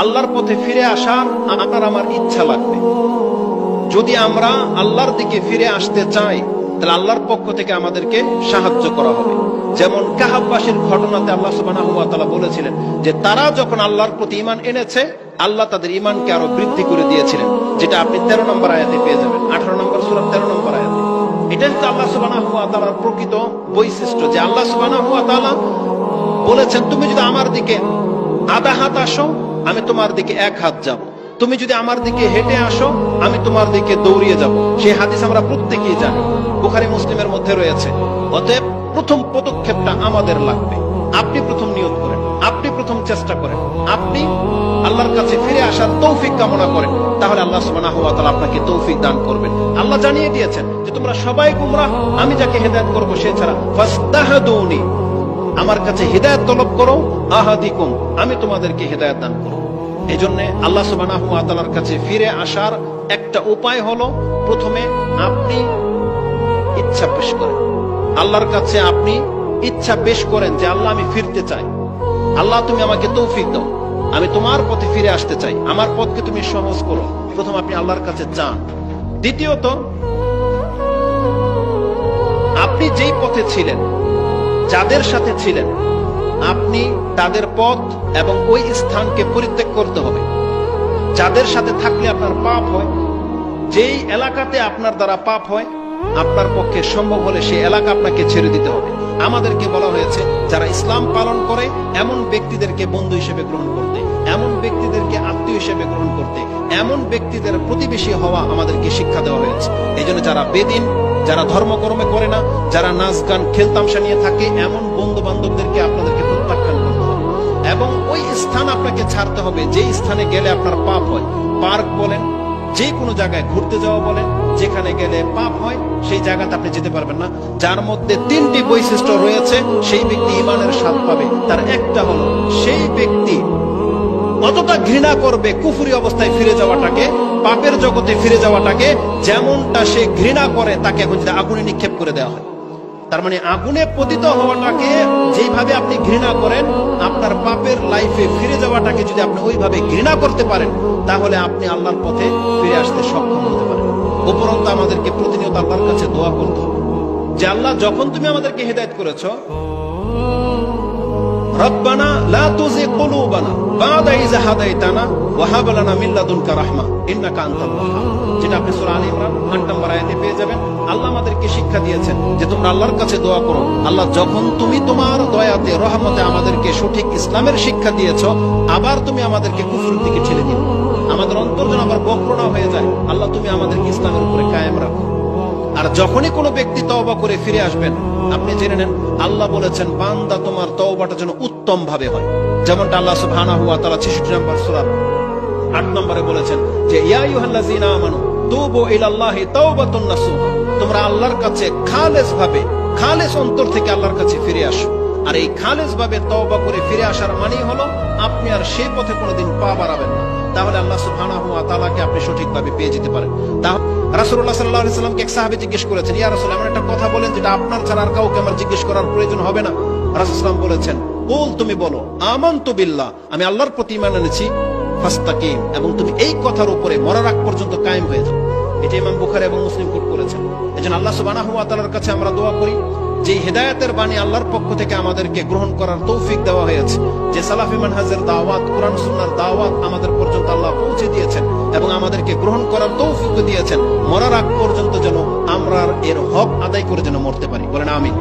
আল্লাহর পথে ফিরে আসার আপনার আমার ইচ্ছা লাগবে। যদি আমরা আল্লাহর দিকে ফিরে আসতে চাই, তাহলে আল্লাহর পক্ষ থেকে আমাদেরকে সাহায্য করা হবে। যেমন কাহাববাসীর ঘটনাতে আল্লাহ তাআলা বলেছিলেন যে, তারা যখন আল্লাহর প্রতি ঈমান এনেছে, আল্লাহ তাদের ঈমানকে আরও বৃদ্ধি করে দিয়েছিলেন, যেটা আপনি 13 নম্বর আয়াতে পেয়ে যাবেন। 18 নম্বর সূরা 13 নম্বর আয়াতে। এটা হচ্ছে আল্লাহ তাআলার প্রকৃত বৈশিষ্ট্য যে, আল্লাহ তাআলা বলেছেন, তুমি যদি আমার দিকে আধা হাত আসো, আমি তোমার দিকে এক হাত যাব। তুমি যদি আমার দিকে হেঁটে আসো, আমি তোমার দিকে দৌড়িয়ে যাব। সেই হাদিস আমরা প্রত্যেকেই জানি, বুখারি, মুসলিমের মধ্যে রয়েছে। অতএব প্রথম পদক্ষেপটা আমাদের লাগবে। আপনি প্রথম নিয়ত করেন, আপনি প্রথম চেষ্টা করেন। আপনি আল্লাহর কাছে ফিরে আসার তৌফিক কামনা করেন, তাহলে আল্লাহ সুবহানাহু ওয়া তাআলা আপনাকে তৌফিক দান করবেন। আল্লাহ জানিয়ে দিয়েছেন যে তোমরা সবাই গুমরাহ, আমি যাকে হেদায়েত করব সে ছাড়া ফাস্তাহাদুনি। আমার কাছে হৃদায়ত তলব করো, আহাদিকুম, আমি তোমাদেরকে হৃদায়ত দান করব। এই জন্য আল্লাহ ওয়া কাছে ফিরে আসার একটা উপায় হলো, প্রথমে আপনি ইচ্ছা পেশ করেন। আল্লাহর কাছে আপনি ইচ্ছা পেশ করেন যে, আল্লাহ, আমি ফিরতে চাই। আল্লাহ, তুমি আমাকে তৌফিক দাও। আমি তোমার পথে ফিরে আসতে চাই। আমার পথকে তুমি সহজ করো। প্রথম আপনি আল্লাহর কাছে চান দ্বিতীয়ত, আপনি যেই পথে ছিলেন যাদের সাথে ছিলেন, আপনি তাদের পথ এবং ওই স্থানকে পরিত্যাগ করতে হবে। যাদের সাথে থাকলে আপনার পাপ হয়, যেই এলাকাতে আপনার দ্বারা পাপ হয় আপনার পক্ষে সম্ভব হলে সেই এলাকা আপনাকে ছেড়ে দিতে হবে। আমাদেরকে বলা হয়েছে, যারা ইসলাম পালন করে, এমন ব্যক্তিদেরকে বন্ধু হিসেবে গ্রহণ করতে, এমন ব্যক্তিদেরকে আত্মীয় হিসেবে গ্রহণ করতে, এমন ব্যক্তিদের প্রতিবেশী হওয়া আমাদেরকে শিক্ষা দেওয়া হয়েছে। এই জন্য যারা বেদিন, যারা ধর্মকর্মে করে না, যারা নাচ, গান খেলতামশা নিয়ে থাকে, এমন বন্ধু বান্ধবদেরকে আপনাদেরকে প্রত্যাখ্যান করতে হবে। এবং ওই স্থান আপনাকে ছাড়তে হবে যে স্থানে গেলে আপনার পাপ হয়। পার্ক বলেন যে কোনো জায়গায় ঘুরতে যাওয়া বলেন যেখানে গেলে পাপ হয়, সেই জায়গাতে আপনি যেতে পারবেন না। যার মধ্যে তিনটি বৈশিষ্ট্য রয়েছে, সেই ব্যক্তি ইমানের স্বাদ পাবে। তার একটা হলো, সেই ব্যক্তি অতটা ঘৃণা করবে কুফুরি অবস্থায় ফিরে যাওয়াটাকে, পাপের জগতে ফিরে যাওয়াটাকে, যেমনটা সে ঘৃণা করে, তাকে এখন যদি আগুনে নিক্ষেপ করে দেওয়া হয়। তার মানে আগুনে পতিত হওয়াটাকে যেভাবে আপনি ঘৃণা করেন, আপনার পাপের লাইফে ফিরে যাওয়াটাকে যদি আপনি ওইভাবে ঘৃণা করতে পারেন, তাহলে আপনি আল্লাহর পথে ফিরে আসতে সক্ষম হতে পারেন। উপরন্ত আমাদেরকে প্রতিনিয়ত আল্লাহর কাছে দোয়া করতে যে আল্লাহ, যখন তুমি আমাদেরকে হেদায়েত করেছ, রব্বানা লা তুজি কুলুবানা বাদা হাদাইতানা ওয়া হাব লানা লাদুনকা রাহমা, ইন্নাকা আনতাল যেটা আপনি সূরা আলে ইমরান 8 নম্বর আয়াতে পেয়ে যাবেন। আল্লাহ আমাদেরকে শিক্ষা যে আল্লাহর কাছে দোয়া করো। আল্লাহ, যখন তুমি তোমার দয়াতে, রহমতে আমাদেরকে সঠিক ইসলামের শিক্ষা দিয়েছ, আবার তুমি আমাদেরকে কুফরের দিকে ঠেলে দিও আমাদের অন্তর যেন আবার বক্র হয়ে যায়। আল্লাহ, তুমি আমাদেরকে ইসলামের উপরে কায়েম রাখো। আর যখনই কোনো ব্যক্তি তওবা করে ফিরে আসবেন, আপনি জেনে নেন, আল্লাহ বলেছেন, বান্দা তোমার তওবাটা যেন উত্তম ভাবে হয়। যেমনটা আল্লাহ সুবহানাহু ওয়া তাআলা 66 নম্বর সূরা 8 নম্বরে বলেছেন যে, ইয়া আইয়ুহাল্লাযীনা আমানু, তুবু ইলাল্লাহি তাওবাতুন নাসুহা। তোমরা আল্লাহর কাছে খালেস ভাবে খালেস অন্তর থেকে আল্লাহর কাছে ফিরে আসো। আর এই খালেস ভাবে তওবা করে ফিরে আসার মানেই হলো, আপনি আর সেই পথে কোনোদিন পা বাড়াবেন না। তাহলে আল্লাহ সুবহানাহু ওয়া তাআলাকে আপনি সঠিকভাবে পেয়ে যেতে পারেন। তাহলে রাসূলুল্লাহ সাল্লাল্লাহু আলাইহি সাল্লামকে এক সাহাবী জিজ্ঞেস করেছেন, ইয়া রাসূল, এমন একটা কথা বলেন যেটা আপনার ছাড়া আর কাউকে আমার জিজ্ঞেস করার প্রয়োজন হবে না। রাসূল সাল্লাম বলেছেন বল তুমি বলো, আমানতু বিল্লাহ, আমি আল্লাহর প্রতি ঈমান এনেছি, ফাস্তাকিম, এবং তুমি এই কথার উপরে মরার আগ পর্যন্ত কায়েম হয়ে যাও। এটা ইমাম বুখারী এবং মুসলিম কোট করেছেন। এজন্য আল্লাহ সুবহানাহু ওয়া তাআলার কাছে আমরা দোয়া করি যে হেদায়তের বাণী আল্লাহর পক্ষ থেকে আমাদেরকে গ্রহণ করার তৌফিক দেওয়া হয়েছে, যে সালাফি মানহাজের দাওয়াত, কোরআন সুন্নার দাওয়াত আমাদের পর্যন্ত আল্লাহ পৌঁছে দিয়েছেন এবং আমাদেরকে গ্রহণ করার তৌফিক দিয়েছেন, মরার আগ পর্যন্ত যেন আমরা এর হক আদায় করে যেন মরতে পারি। বলেন আমিন।